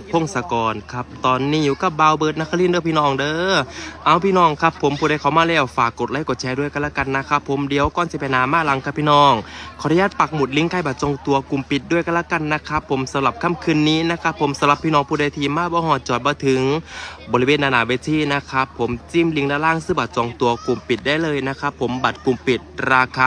กพงศกรครับ ตอนนี้อยู่กับบาวเบิร์ดนักลินเด้อพี่น้องเด้อ เอาพี่น้องครับ ผมผู้ใดเขามาแล้วฝากกดไลค์กดแชร์ด้วยกันละกันนะครับผมเดี๋ยวก่อนสิไปนามาลังครับพี่น้อง ขออนุญาตปักหมุดลิงก์ใกล้บัตรจงตัวกลุ่มปิดด้วยกันละกันนะครับผมสำหรับค่ำคืนนี้นะครับผมสำหรับพี่น้องผู้ใดที่มาบ่หอดจอดบ่ถึง บริเวณนานาเวทีนะครับผมจิ้มลิงก์ด้านล่างซื้อบัตรจองตัวกลุ่มปิดได้เลยนะครับผมบัตรกลุ่มปิดราคา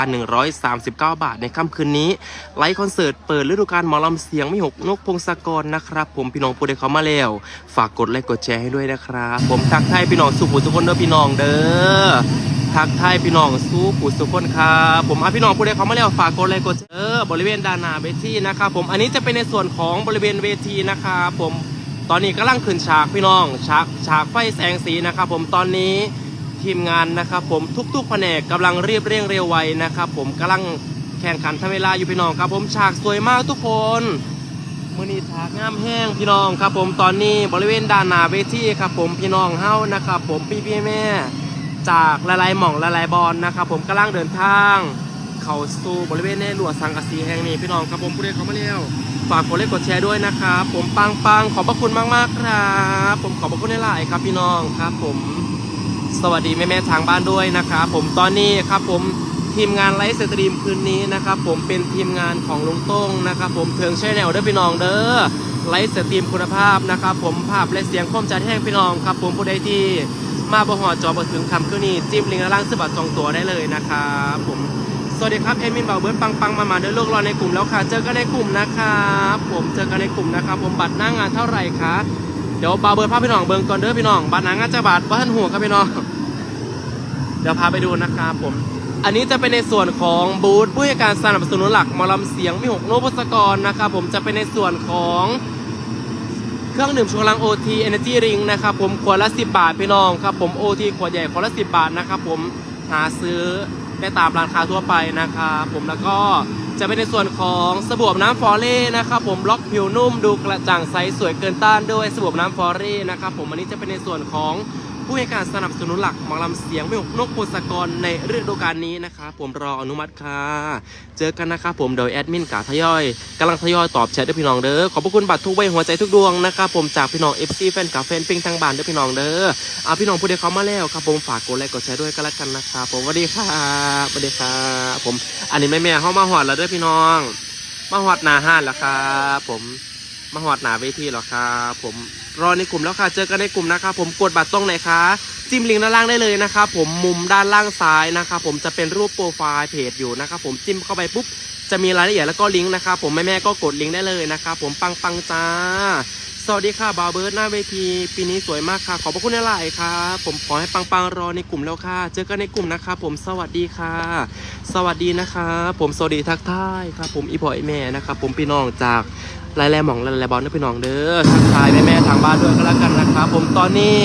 139 บาทในค่ำคืนนี้ไลฟ์คอนเสิร์ตเปิดฤดูกาลหมอลำเสียงไม่หกนกพงศกรนะครับผมพี่น้องผู้ใดเขามาแล้ว ฝากกดไลค์กดแชร์ให้ด้วยนะครับผมทักทายพี่น้องสุขุทุกคนเด้อพี่น้องเด้อทักทายพี่น้องสู้ผู้สุขคนครับผมอาพี่น้องผู้ใดเขามาแล้วฝากกดไลค์กดแชร์เออบริเวณด้านหน้าเวทีนะครับผมอันนี้จะเป็นในส่วนของบริเวณเวทีนะครับผม ตอนนี้กำลังขึ้นฉากพี่น้องฉากฉากไฟแสงสีนะครับ ผมตอนนี้ทีมงานนะครับ ผมทุกๆแผนกกำลังเรียบเร่งเร็วไวนะครับ ผมกำลังแข่งขันทำเวลาอยู่พี่น้องครับ ผมฉากสวยมากทุกคนมือนี้ฉากงามแห้งพี่น้องครับ ผมตอนนี้บริเวณด้านหน้าเวทีครับ ผมพี่น้องเฮ้านะครับ ผมพี่พี่แม่จากละลายหม่องละลายบอลนะครับ ผมกำลังเดินทาง เข้าสู่บริเวณในหลวงสังกะสีแห่งนี้พี่น้องครับผมผู้ใดเขามาเร็วฝากกดไลค์กดแชร์ด้วยนะครับผมปังปังขอบพระคุณมากมากครับผมขอบพระคุณหลายๆครับพี่น้องครับ ผม สวัสดีแม่แม่ทางบ้านด้วยนะครับผมตอนนี้ครับผมทีมงานไลฟ์สตรีมคืนนี้นะครับผมเป็นทีมงานของลุงโต้งนะครับผมเทิงแชนแนลเด้อพี่น้องเด้อไลฟ์สตรีมคุณภาพนะครับผมภาพและเสียงคมจัดแห้งพี่น้องครับ ผมผู้ใดที่มาบ่หอจอบถึงคำคืนนี้จิ้มลิงก์ล่างซื้อบัตรจองตัวได้เลยนะครับผม สวัสดีครับเอมินเบาเบิร์ดปังปังมามาเดินโลกรอในกลุ่มแล้วค่ะ เจอกันในกลุ่มนะครับผมเจอกันในกลุ่มนะครับ ผมบัตรหน้างานเท่าไหร่คะเดี๋ยวบาวเบิร์ดพาพี่น้องเบิ่งก่อนเด้อพี่น้องบัตรหน้างานจะบาทบ้านหัวครับพี่น้องเดี๋ยวพาไปดูนะครับผม อันนี้จะเป็นในส่วนของบูธผู้ให้การสนับสนุนหลักมอลำเสียงมิหกโนพสกรนะครับผมจะเป็นในส่วนของเครื่องดื่มชูกำลัง OT Energy Ring นะครับผมขวดละ 10 บาทพี่น้องครับผม OT ขวดใหญ่ขวดละ 10 บาทนะครับผมหาซื้อ ได้ตามร้านค้าทั่วไปนะครับผมแล้วก็จะเป็นในส่วนของสบู่น้ำฟอเร่นะครับผมบล็อกผิวนุ่มดูกระจ่างใสสวยเกินต้านด้วยสบู่น้ำฟอเร่นะครับผมอันนี้จะเป็นในส่วนของ ผู้ให้การสนับสนุนหลักหมอลำเสียงไม่หกนกโพสกรในฤดูกาลนี้นะครับผมรออนุมัติค่ะ เจอกันนะครับผมโดยแอดมินกาทยอยกำลังทยอยตอบแชทด้วยพี่น้องเด้อขอบพระคุณบัตรทุกใบหัวใจทุกดวงนะครับผมจากพี่น้อง FC แฟนคลับแฟนปิงทางบ้านด้วยพี่น้องเด้อเอาพี่น้องผู้ใดเขามาแล้วครับผมฝากกดไลค์กดแชร์ด้วยกันละกันนะครับผมสวัสดีครับสวัสดีครับผมอันนี้แม่แม่เข้ามาหอดแล้วด้วยพี่น้องมาหอดนาห้านแล้วครับผมมาหอดหนาเวทีแล้วครับผม รอในกลุ่มแล้วค่ะ เจอกันในกลุ่มนะครับผมกดบัตรตรงไหนคะจิ้มลิงก์ด้านล่างได้เลยนะครับผมมุมด้านล่างซ้ายนะครับผมจะเป็นรูปโปรไฟล์เพจอยู่นะครับผมจิ้มเข้าไปปุ๊บจะมีรายละเอียดแล้วก็ลิงก์นะครับผมแม่ๆก็กดลิงก์ได้เลยนะครับผมปังปังจ้า สวัสดีค่ะบาเบิร์ดหน้าเวทีปีนี้สวยมากค่ะ ขอบพระคุณหลายครับผมขอให้ปังๆรอในกลุ่มแล้วค่ะ เจอกันในกลุ่มนะครับผมสวัสดีค่ะ สวัสดีนะครับผมสวัสดีทักทายครับผมอีพอยแม่นะครับผมพี่น้องจาก ลายๆหมองลายๆบอลนะพี่น้องเด้อทักทายแม่ๆทางบ้านด้วยก็แล้วกันนะครับผมตอนนี้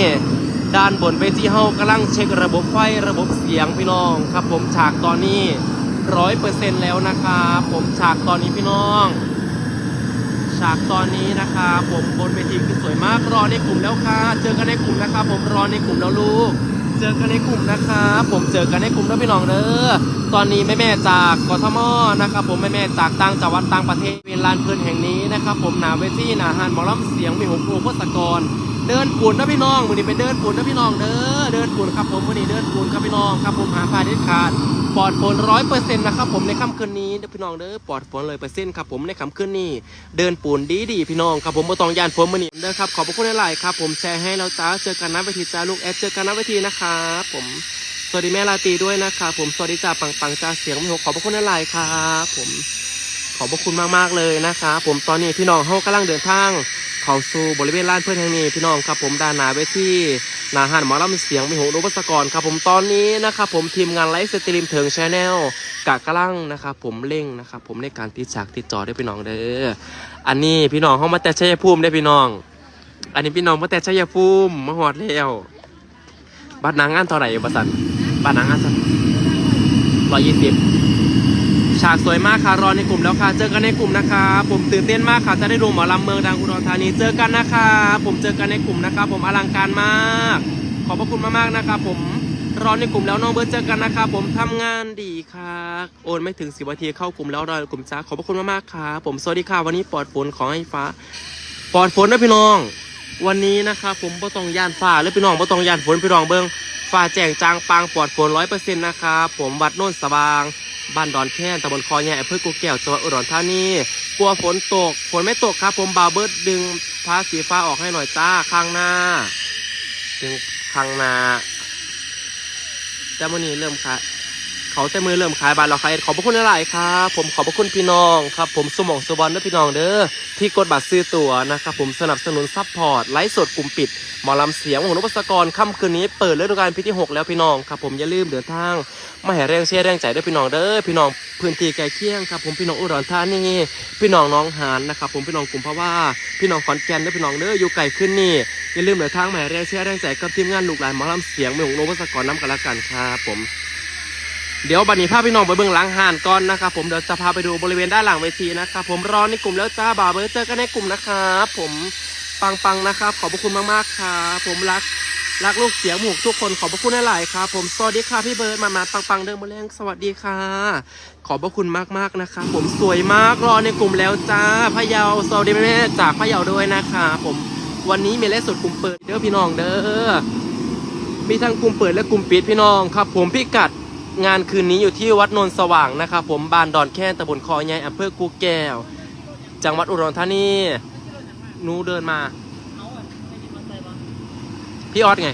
ด้านบนเวทีเฮากำลังเช็คระบบไฟระบบเสียงพี่น้องครับ ผมฉากตอนนี้ร้อยเปอร์เซ็นต์แล้วนะครับผมฉากตอนนี้พี่น้อง ฉากตอนนี้นะครับผมบนเวทีคือสวยมากรอในกลุ่มแล้วค่ะ เจอกันในกลุ่มนะครับผมรอในกลุ่มแล้วลูก เจอกันในกลุ่มนะครับผมเจอกันในกลุ่มนะพี่น้องเด้อตอนนี้แม่แม่จากกทมนะครับผมแม่แม่จากต่างจังหวัดต่างประเทศเวลานเพลินแห่งนี้นะครับผมหนาเวทีหนาหานหมอลำเสียงมีหกโพโคสกร เดินปูนนะพี่น้องวันนี้ไปเดินปูนนะพี่น้องเด้อเดินปูนครับผมวันนี้เดินปูนครับพี่น้องครับผมหาพาเด็ดขาด ปลอดฝนร้อยเปอร์เซ็นต์นะครับผมในค่ำคืนนี้พี่น้องเด้อปลอดฝนเลยเปอร์เซ็นต์ครับผมในค่ำคืนนี้เดินปูนดีดีพี่น้องครับผมบ่ต้องยานฝนมือนี้เด้อครับขอบพระคุณหลายๆครับผมแชร์ให้เราจ้าเจอกันนะเวทีจ้าลูกแอดเจอกันนะเวทีนะครับผมสวัสดีแม่ลาตีด้วยนะครับผมสวัสดีจ่าปังปังจ่าเสียงไม่หกขอบพระคุณหลายๆครับผมขอบพระคุณมากๆเลยนะครับผมตอนนี้พี่น้องเขากำลังเดินทางเข้าสู่บริเวณลานเพื่อนแห่งนี้พี่น้องครับผมด้านหน้าเวที หนาหันหมอลำเสียงมีหูรุปสกรครับผมตอนนี้นะครับผมทีมงานไลฟ์สตรีมเถิงชาแนลกะกลังนะครับผมเร่งนะครับผมในการติดฉากติดจอได้พี่น้องเด้ออันนี้พี่น้องเขามาแต่ชัยภูมิได้พี่น้อง อันนี้พี่น้องมาแต่ชัยภูมิมาหอดแล้วบัตรนางงานเท่าไหร่บัตรสันบัตรนางงานสันร้อยยี่สิบ ฉากสวยมากค่ะรอในกลุ่มแล้วค่ะเจอกันในกลุ่มนะคะ ผมตื่นเต้นมากค่ะจะได้ดูหมอลำเมืองดังอุดรธานีเจอกันนะคะ ผมเจอกันในกลุ่มนะคะ ผมอลังการมาก ขอบพระคุณมากๆนะคะผมรอในกลุ่มแล้วน้องเบิร์ดเจอกันนะคะผมทำงานดีค่ะโอนไม่ถึงสิบนาทีเข้ากลุ่มแล้วรอในกลุ่มจ้าขอบพระคุณมากๆค่ะ ผมสวัสดีค่ะวันนี้ปลอดฝนขอให้ฟ้าปลอดฝนนะพี่น้อง วันนี้นะครับผมบ่ต้องย่านฟ้าและพี่น้องบ่ต้องย่านฝนพี่น้องเบิ่งฟ้าแจ้งจางปางปลอดฝนร้อยเปอร์เซ็นต์นะครับผมวัดโน่นสว่าง บ้านดอนแค้นตำบลคอใหญ่อำเภอกูแก้วจังหวัดอุดรธานีกลัวฝนตก ฝนไม่ตกครับ ผมบาวเบิร์ดดึงผ้าสีฟ้าออกให้หน่อยจ้าข้างหน้า ดึงข้างหน้าแต่มื่อนี้เริ่มค่ะ เขาแต่มือเริ่มขายบานเราขายขอบพระคุณหลายๆครับ ผมขอบพระคุณพี่น้องครับ ผมสมองสวรรค์และพี่น้องเด้อที่กดบัตรซื้อตั๋วนะครับผมสนับสนุนซัพพอร์ตไลฟ์สดกลุ่มปิดหมอลำเสียงของนุปสกรค่ำคืนนี้เปิดฤดูกาลปีที่6แล้วพี่น้องครับผมอย่าลืมเดินทางมาแห่แรงเชียร์แรงใจด้วยพี่น้องเด้อพี่น้องพื้นที่ใกล้เคียงครับผมพี่น้องอุดรธานีพี่น้องน้องหานนะครับผมพี่น้องกลุ่มพระว่าพี่น้องขอนแก่นด้วยพี่น้องเด้ออยู่ไกลขึ้นนี่อย่าลืมเดินทางมาแห่แรงเชียร์แรงใจกับทีมงานลูกหลานหมอลำเสียงเมืองนุปสกรน้ำกันละกันครับผม เดี๋ยวบัดนี้พาพี่น้องไปเบื้องหลังห่านก่อนนะครับผมเดี๋ยวจะพาไปดูบริเวณด้านหลังเวทีนะครับผมรอในกลุ่มแล้วจ้าบ่าวเบอร์เจอกันในกลุ่มนะครับผมปังปังนะครับ ขอบพระคุณมากๆครับผมรักรักลูกเสียงหมูกทุกคนขอบพระคุณหลายๆครับผมสวัสดีค่ะพี่เบิร์ดมามาปังปังเดินมาแรงสวัสดีค่ะ ขอบพระคุณมากๆนะครับผมสวยมากรอในกลุ่มแล้วจ้าพะเยาสวัสดีแม่จากพะเยาด้วยนะคะผมวันนี้มีเลขสดกลุ่มเปิดเด้อพี่น้องเด้อมีทั้งกลุ่มเปิดและกลุ่มปิดพี่น้องครับ ผมพิกัด งานคืนนี้อยู่ที่วัดนนสว่างนะครับผมบานดอนแค้นตำบลคอใหญ่อำเภอกูแก้ว จังหวัดอุดรธานีหนูเดินมา พี่ออสไง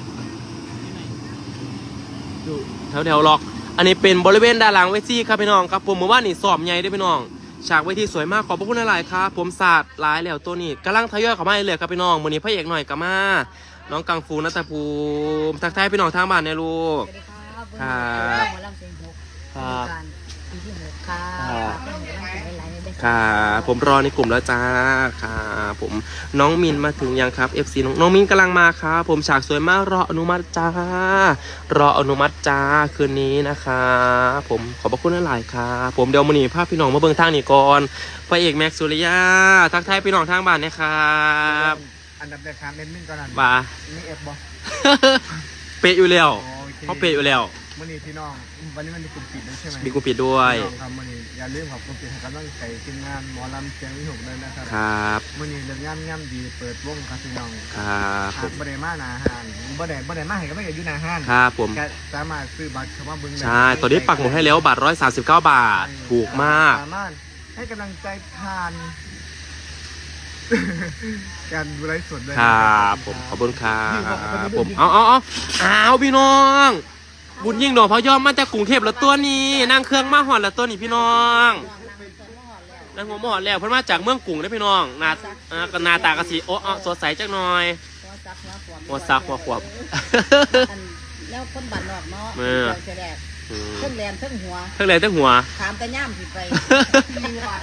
อยู่แถวแถวล็อก อันนี้เป็นบริเวณด้านหลังเวทีครับพี่น้องครับผมเมื่อวานนี่สอบใหญ่ด้วยพี่น้องฉากเวทีสวยมากขอบพระคุณหลายๆครับผมศาสตร์หลายแล้วตัวนี้กำลังทยอยเข้ามาเรือยครับพี่น้องมือนี้พระเอกหน่อยกับมาน้องกังฟูนัตภูมิทักทายพี่น้องทางบ้านเนี่ยลูก ครับครับหมอลำเสียงหกครับการปีที่หกครัครับบเป็นกำลังใจหลายๆในเด็กค่ะผมรอในกลุ่มแล้วจ้าค่ะผมน้องมินมาถึงยังครับ FC น้องน้องมินกำลังมาครับผมฉากสวยมากรออนุมัติจ้ารออนุมัติจ้าคืนนี้นะคะผมขอบพระคุณหลายๆครับผมเดี๋ยวมาหนีภาพพี่น้องมาเบิ่งทางนี่ก่อนพระเอกแม็กซ์สุริยาทักทายพี่น้องทางบ้านนะครับอันดับแรกครับเมนมิ่งก่อนนะว่ามีเอฟบอเป๊ะอยู่แล้วโอเคเขาเป๊ะอยู่แล้ว มื่อนี้พี่น้อง วันนี้มันมีกลุ่มปิดด้วยใช่ไหมมีกูปิดด้วย พี่น้องครับมื่อนี้อย่าลืมขอบคุณปิดให้กำลังใจทีมงานหมอลำเสียงวิหกเลยนะครับครับ มื่อนี้เรื่องย่ำย่ำดีเปิดวงครับพี่น้องครับผหากมบไดมาหนาหานบ่ได้บ่ได้มาให้ก็ไม่อยู่หนาหานครับผมแค่สามารถซื้อบัตรคำว่าบึงได้ ใช่ ตอนนี้ปักหมุดให้แล้วบาท139บาท ถูกมาก สามารถให้กำลังใจทาน การดูไลฟ์สดเลยคนะรับผม ขอบคุณครัพี่ขอขอบบคุณผมพี่เอาเอาเอาเอาพี่น้อง บุญยิ่งดอกพะยอมมาจากกรุงเทพแล้วตัวนี้นั่งเครื่องมาหอดแล้วตัวนี้พี่น้องนั่งหัวมาหอดแล้วเพิ่นมาจากเมืองกรุงได้อพี่น้องหนาอ่าก็หนาตากระสีโอ้เอาสดใสจักหน่อยหัวซักหัวขวบหัวซักหัวขวบอันแล้วคนบ้านนอกเนาะเออเดี๋ยวจะแดกอืมเพิ่งแลนเพิ่งหัวทั้งเลยทั้งหัวถามแต่ย่ามสิไป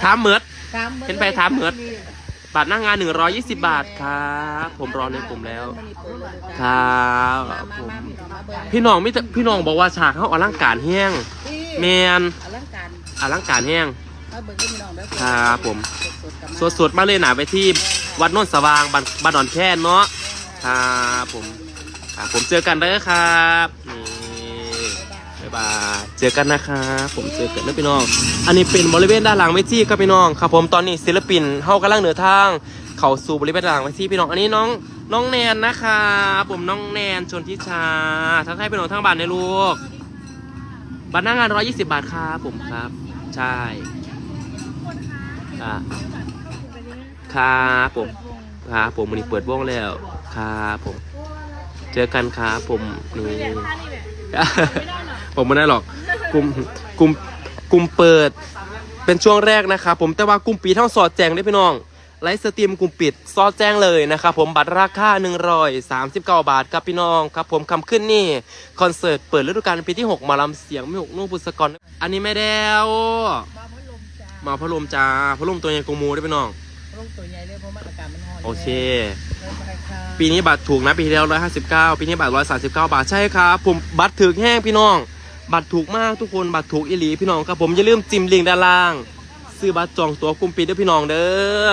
ถามเหมือดถามดเห็นไปถามเหมือน บัตรหน้างาน 120 บาทครับ ผมรอในกลุ่มแล้ว ครับมาผมมามาเบิ่งพี่น้องมิตรพี่น้องบอกว่าฉากเขาอลังการแห้งที่แมนอลังการอลังการแห้งมาเบิ่งให้พี่น้องเด้อครับผมสดๆสดๆมาเลยหนาไปที่วัดโนนสว่างบ้านบ้านดอนแค่นเนาะครับผมครับผมเจอกันเด้อครับนี่ บ๊ายบาย เจอกันนะครับผมเจอกันนะพี่น้อง อันนี้เป็นบริเวณด้านหลังเวทีครับพี่น้องครับผมตอนนี้ศิลปินเฮากำลังเดินทาง เข้าสู่บริเวณด้านหลังเวทีพี่น้อง อันนี้น้องน้องแนนนะครับผมน้องแนนชนทิชา ทักทายพี่น้องทางบ้านในลูกบัตรหน้างาน 120 บาทครับผมครับ ใช่อ่าครับผมครับผมวันนี้เปิดวงแล้วครับผม เจอกันครับผมนี่ผมไม่ได้หรอกกลุ่มกลุ่มกลุ่มเปิด เป็นช่วงแรกนะครับผมแต่ว่ากลุ่มปีเท่าสอดแจงได้อพี่น้องไลฟ์สตรีมกลุ่มปิดซอดแจ้งเลยนะครับผมบัตรราคา139 บาทครับพี่น้องครับผมคำขึ้นนี่ คอนเสิร์ตเปิดฤดูกาลปีที่ 6 มาลำเสียงไม่หกนุ่งบุษกร อันนี้ไม่แด้วมาพัดลมจ้ามาพัดลมจ้าพัดลมตัวใหญ่กว่าหมูได้อพี่น้องพัดลมตัวใหญ่เลยเพราะมันอากาศมันร้อนโอเคเริ่มไปค่ะปีนี้บัตรถูกนะปีที่แล้ว159 ปีนี้บัตร139 บาทใช่ครับผมบัตรถึกแห้งพี่น้อง บัตรถูกมากทุกคนบัตรถูกอีหลีพี่น้องครับผมอย่าลืมจิ้มลิงก์ด้านล่าง ซื้อบัตรจองตั๋วกลุ่มปิดด้วยพี่น้องเด้อ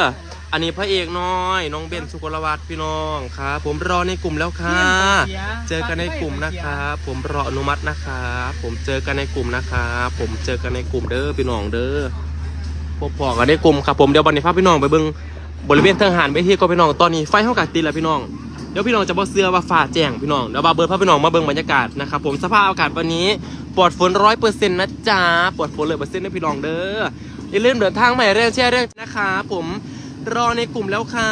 อันนี้พระเอกน้อย น้องเบนสุกลวัฒน์พี่น้องครับผมรอในกลุ่มแล้วค่ะ เจอกันในกลุ่มนะครับผมรออนุมัตินะครับผมเจอกันในกลุ่มนะครับผมเจอกันในกลุ่มเด้อพี่น้องเด้อพบพอกันในกลุ่มครับผมเดี๋ยววันนี้พาพี่น้องไปเบิ่งบริเวณทางหารเวทีก็พี่น้องตอนนี้ไฟเท่ากับติดแล้วพี่น้อง เดี๋ยวพี่น้องจะบ่เสื้อว่าฟ้าแจ้งพี่น้องเดี๋ยวบาเบิร์ดพาพี่น้องมาเบิ่งบรรยากาศนะครับผมสภาพอากาศวันนี้ปลอดฝนร้อยเปอร์เซ็นต์นะจ๊ะปลอดฝนเลยเปอร์เซ็นต์นะพี่น้องเด้ออย่าลืมเดินทางใหม่เรื่องแช่เรื่องนะคะผมรอในกลุ่มแล้วค่ะ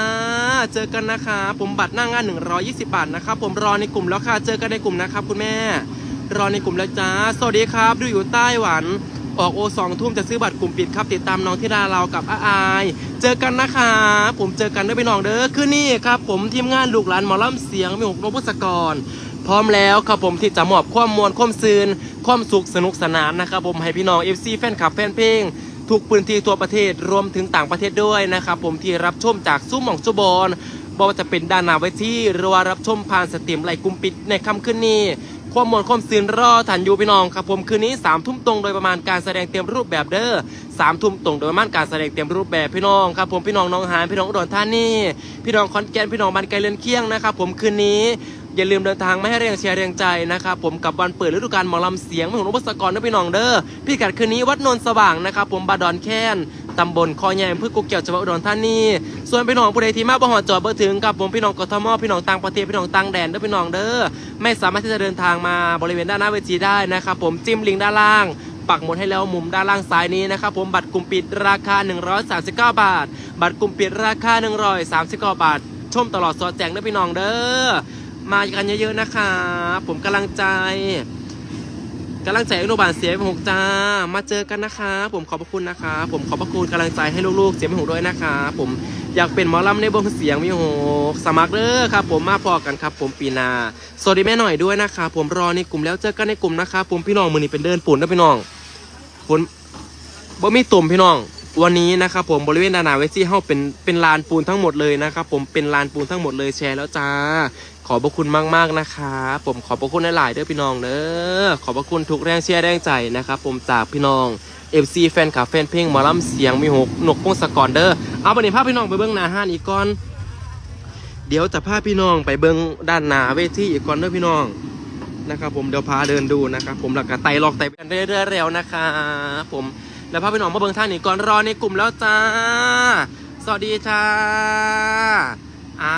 เจอกันนะคะ ผมบัตรหน้างาน 120 บาทนะครับผมรอในกลุ่มแล้วค่ะ เจอกันในกลุ่มนะครับคุณแม่ รอในกลุ่มแล้วจ้า สวัสดีครับ ดูอยู่ไต้หวัน ออกโอสองทุ่มจะซื้อบัตรกลุ่มปิดครับ ติดตามน้องที่ดาเรากับอาอาย เจอกันนะคะผมเจอกันด้วยพี่น้องเด้อคือนี่ครับ ผมทีมงานลูกหลานหมอลำเสียงมีหกนพุสกร พร้อมแล้วครับผมที่จะมอบความมวลความซืนความสุขสนุกสนานนะครับผมให้พี่น้อง FC แฟนคลับแฟนเพลงทุกพื้นที่ทั่วประเทศรวมถึงต่างประเทศด้วยนะครับผมที่รับชมจากซุ้มหม่องซุบอนบอกว่าจะเป็นด้านหน้าเวทีหรือว่ารับชมผ่านสตรีมไลกลุ่มปิดในค่ำคืนนี้ ความมวลความซื่นรอฐานอยู่พี่น้องครับผมคืนนี้สามทุ่มตรงโดยประมาณการแสดงเต็มรูปแบบเด้อสามทุ่มตรงโดยประมาณการแสดงเต็มรูปแบบพี่น้องครับผมพี่น้องน้องหานพี่น้องอุดรธานีพี่น้องขอนแก่นพี่น้องบันไกลเลือนเคียงนะครับผมคืนนี้อย่าลืมเดินทางไม่ให้เรียงเชียร์เรียงใจนะครับผมกับวันเปิดฤดูกาลหมอลำเสียงของนพศกรนะพี่น้องเด้อพี่กัดคืนนี้วัดนนสว่างนะครับผมบาดอนแค้นตำบลคอแยมพืชกุกเกี่ยวจังหวัดอุดรธานี ส่วนพี่น้องผู้ใดที่มาบ่หอดจอดบ่ถึงกับผมพี่น้องกทมพี่น้องต่างประเทศพี่น้องต่างแดนเด้อพี่น้องเด้อไม่สามารถที่จะเดินทางมาบริเวณด้านหน้าเวทีได้นะครับผมจิ้มลิงก์ด้านล่างปักหมุดให้แล้วมุมด้านล่างซ้ายนี้นะครับผมบัตรกลุ่มปิดราคา 139 บาท บัตรกลุ่มปิดราคา 139 บาท ชมตลอดสอดแจงเด้อพี่น้องเด้อมากันเยอะๆนะคะ ผมกำลังใจ กำลังใจอนุบาลเสียงหกจ้า มาเจอกันนะคะ ผมขอบพระคุณนะคะ ผมขอบพระคุณกำลังใจให้ลูกๆเสียงหกด้วยนะคะ ผมอยากเป็นหมอลำในวงเสียงมีหกสมัครเด้อครับ ผมมาพอกันครับ ผมปีนาสวัสดีแม่หน่อยด้วยนะคะ ผมรอในกลุ่มแล้วเจอกันในกลุ่มนะคะ ผมพี่น้องมือนี้เป็นเดินปุ่นนะพี่น้องฝนบ่มีตุ่มพี่น้องวันนี้นะครับผมบริเวณดานาเวทีเฮาเป็นเป็นลานปูนทั้งหมดเลยนะครับผมเป็นลานปูนทั้งหมดเลยแชร์แล้วจ้า ขอบพระคุณมากๆนะคะผมขอบพระคุณหลายๆเด้อพี่น้องเด้อขอบพระคุณทุกแรงเชียร์แรงใจนะครับผมจากพี่น้อง FC แฟนคลับแฟนเพลงหมอลำเสียงมีหกหนกพงศกรเด้อเอาบันนี้พาพี่น้องไปเบื้องหน้าห้านอีกก่อน เดี๋ยวจะพาพี่น้องไปเบื้องด้านหน้าเวทีอีกก่อนเด้อพี่น้องนะครับผมเดี๋ยวพาเดินดูนะครับผมหลักกระไตลอกไตกันเรื่อยๆแล้วนะครับผมแล้วพาพี่น้องมาเบื้องท่านอีกก่อนรอในกลุ่มแล้วจ้า สวัสดีจ้าอ่า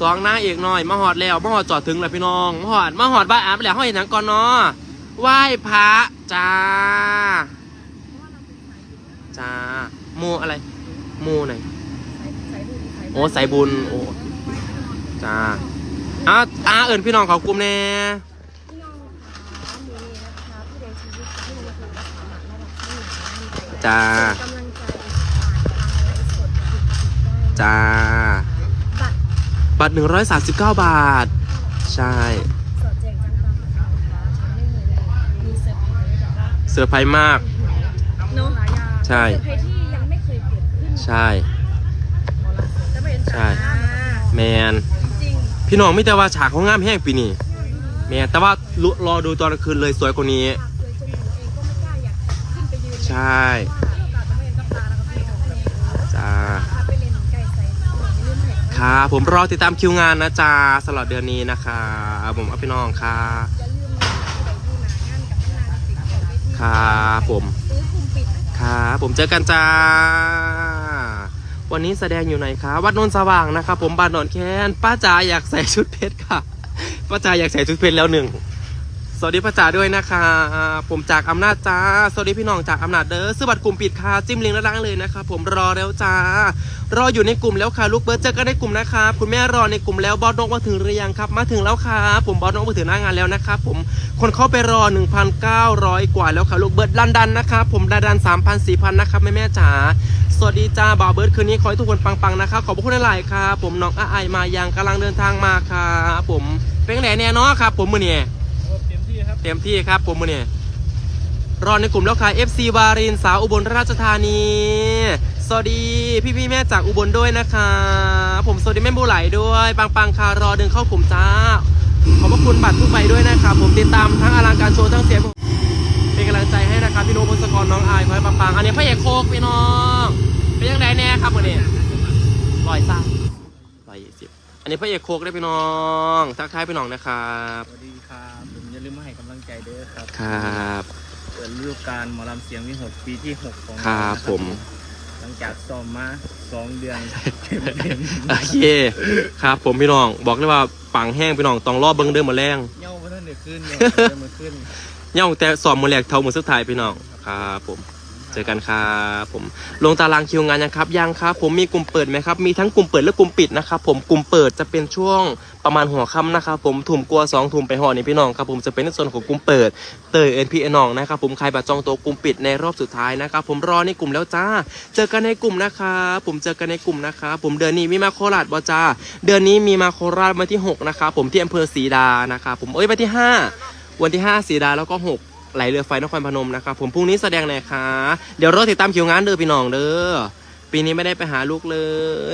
สองหน้าเอกหน่อยมาหอดแล้วมาหอดจอดถึงแล้วพี่น้องมาหอดมาหอดบ้านอาบแล้วห้อยหนังก่อนเนาะไหว้พระจ้าจ้าหมูอะไรหมูไหนโอ้สายบุญโอ้จ้าอ้าอ้าเอิญพี่น้องเขากลุ่มแน่พี่น้าจ้า บัตรหนึ่งร้อยสามสิบเก้าบาท ใช่สดแจงจังปังนะคะฉันไม่เหมือนเลยมีเซอร์ไพรส์แบบว่าเซอร์ไพรส์มาก เนาะใช่ เซอร์ไพรส์ที่ยังไม่เคยเกิดขึ้นใช่ จะเป็นใช่ แมน จริงพี่น้องไม่แต่ว่าฉากเขางามแห้งปีนี้แมนแต่ว่ารอรอดูตอนกลางคืนเลยสวยกว่านี้ปากสวยจนหนูเองก็ไม่กล้าอยากขึ้นไปยืนใช่ว่าโอ ค่ะ ผมรอติดตามคิวงานนะจ๊ะสำหรับเดือนนี้นะคะผมเอาพี่น้องค่ะครับครับผมซื้อกลุ่มปิดนะคะค่ะผมเจอกันจ้า วันนี้แสดงอยู่ไหนคะวัดนนสว่างนะครับผมบ้านนนแคนป้าจ๋าอยากใส่ชุดเพชรค่ะ ป้าจ๋าอยากใส่ชุดเพชรแล้วหนึ่ง สวัสดีป้าจ๋าด้วยนะคะ ผมจากอำนาจจ้า สวัสดีพี่น้องจากอำนาจเด้อซื้อบัตรกลุ่มปิดค่ะจิ้มลิงก์ด้านล่างเลยนะครับผมรอแล้วจ้า รออยู่ในกลุ่มแล้วค่ะลูกเบิร์ดเจอกันในกลุ่มนะครับคุณแม่รอในกลุ่มแล้วบอสนกมาถึงหรือยังครับ มาถึงแล้วครับผมบอสนกมาถึงหน้างานแล้วนะครับผมคนเข้าไปรอ 1,900 กว่าแล้วค่ะลูกเบิร์ดลันดันนะครับผมดันดัน3,000 4,000นะครับแม่แม่จ๋าสวัสดีจ้าบ่าวเบิร์ดคืนนี้ขอให้ทุกคนปังๆนะครับขอบพระคุณหลายๆครับผมน้องอาไอายมายังกำลังเดินทางมาครับผมเป็นไงแน่นาะครับ ผมมือเนี่ย เต็มที่ครับผมมือเนี่ยรอในกลุ่มแล้วค่ะ FC วารินสาวอุบลราชธานี สวัสดีพี่พี่แม่จากอุบลด้วยนะคะ ผมสวัสดีแม่บูไหลด้วย ปังปังค่ะรอดึงเข้ากลุ่มจ้า ขอบพระคุณบัตรทุกใบด้วยนะครับผมติดตามทั้งอลังการโชว์ทั้งเสียงเป็นกำลังใจให้นะครับพี่โนพงศกรน้องอายขอให้ปังอันนี้พระเอกโคกพี่น้องเป็นยังไงแน่ครับวันนี้ร้อยซ่า อันนี้พระเอกโคกได้พี่น้อง ทักทายพี่น้องนะครับ สวัสดีครับผมอย่าลืมมาให้กำลังใจเด้อครับครับ เปิดฤดูกาลหมอลำเสียงวิหกปีที่หกของครับผมเลังจากซ้อมมาสองเดือนเต็มเต็มโอเค ครับ ผมพี่น้อง บอกเลยว่าปังแห้งพี่น้องต้องรอเบิ้งเดิมมาแรงเงาพัฒนเดือขึ้นเนี่ยเดินมาขึ้น ย่องแต่สอบมือแรกเท่ามือสุดท้ายพี่น้อง ครับผมเจอกันครับผมลงตารางคิวงานยังครับยังครับผมมีกลุ่มเปิดไหมครับมีทั้งกลุ่มเปิดและกลุ่มปิดนะครับผมกลุ่มเปิดจะเป็นช่วงประมาณหัวค่ำนะครับผมถุ่มกลัวสองถุ่มไปห่อนี่พี่น้องครับผมจะเป็นในส่วนของกลุ่มเปิดเตยเอ็นพีเอ็นองนะครับผมใครบัตรจองตัวกลุ่มปิดในรอบสุดท้ายนะครับผมรอในกลุ่มแล้วจ้า เจอกันในกลุ่มนะครับผมเจอกันในกลุ่มนะครับผมเดือนนี้มีมาโคราชบอจ้า เดือนนี้มีมาโคราชวันที่หกนะครับผมที่อำเภอศรีดานะครับผมเอ้ยวันที่ห้าวันที่5สีดาแล้วก็ 6 ไหลเรือไฟนครพนมนะครับผมพรุ่งนี้แสดงไหนคะเดี๋ยวรอติดตามคิวงานเด้อพี่น้องเด้อ ปีนี้ไม่ได้ไปหาลูกเล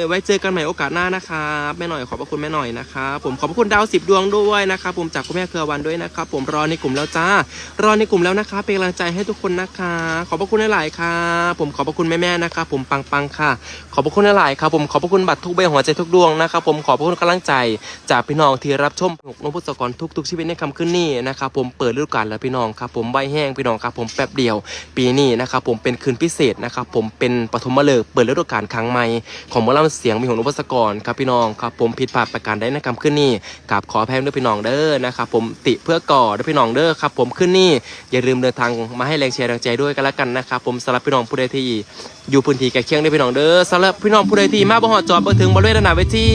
ย ไว้เจอกันใหม่โอกาสหน้านะครับแม่หน่อยขอบพระคุณแม่หน่อยนะครับผมขอบพระคุณดาวสิบดวงด้วยนะครับผมจากคุณแม่เครือวันด้วยนะครับผมรอในกลุ่มแล้วจ้ารอในกลุ่มแล้วนะคะเป็นกำลังใจให้ทุกคนนะคะ ขอบพระคุณหลายๆครับผมขอบพระคุณแม่ๆนะครับผมปังปังๆค่ะ ขอบพระคุณหลายๆครับผมขอบพระคุณบัตรทุกใบหัวใจทุกดวงนะครับผมขอบพระคุณกำลังใจ จากพี่น้องที่รับชมหนุกนพุทธกรทุกๆชีวิตในคำขึ้นนี้นะครับผมเปิดฤดูกาลแล้วพี่น้องครับผมใบแห้งพี่น้องครับผมแป๊บเดียว ปีนี้นะครับผมเป็นคืนพิเศษนะครับผมเป็นปฐมฤกษ์เปิดฤดูกาลครั้งใหม่ของหมอลำเสียงมีของนกพุทธกรครับพี่น้องครับผมผิดพลาดประการใดในคำขึ้นนี้กับขอแพ้ด้วยพี่น้องเด้อนะครับผมติเพื่อก่อด้วยพี่น้องเด้อครับผมขึ้นนี่อย่าลืมเดินทางมาให้แรงเชียร์แรงใจด้วยกันแล้วกันนะครับผมสำหรับพี่น้องผู้ใดที่อยู่พื้นที่ใกล้เคียงด้วยพี่น้องเด้อสำหรับพี่น้องผู้ใดที่มาบ่หอดจอดบ่ถึงบริเวณหน้าเวที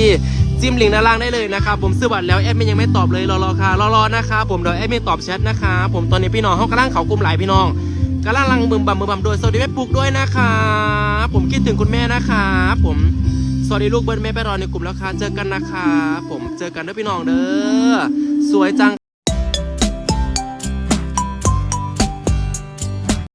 จิ้มลิงก์ด้านล่างได้เลยนะครับผมซื้อบัตรแล้วแอดมินยังไม่ตอบเลยรอๆค่ะรอๆนะครับผมเดี๋ยวแอดมินตอบแชทนะครับผมตอนนี้พี่น้องเขากำลังเขากลุ่มหลายพี่น้อง กำลังลังบึมบัมบึมบัมโดยสวัสดีแม่ปุกด้วยนะครับผมคิดถึงคุณแม่นะครับผมสวัสดีลูกเบิร์ดแม่ไปรอในกลุ่มแล้วค่ะเจอกันนะครับผมเจอกันด้วยพี่น้องเด้อสวยจัง